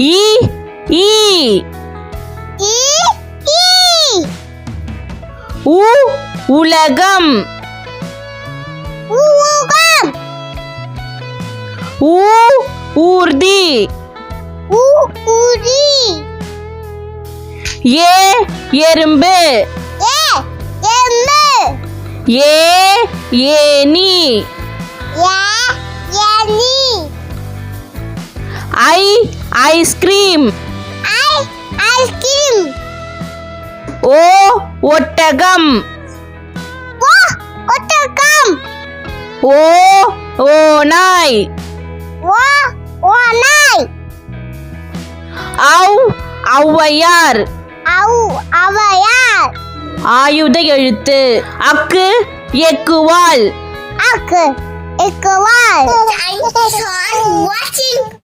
இ ஈ. உ உலகம். ஊ ஊர்தி. ஏ எறும்பு. ஏ ஏனி ஐ ஐஸ்கிரீம் ஐஸ்கிரீம் ஓ ஒட்டகம். ஒட்டகம். ஓ ஓநாய். ஓ ஓநாய். ஔ ஔவையார். அவு அவையார் ஆயுத எழுத்து. அக்கு எக்குவால் அக்கு எக்குவால் for watching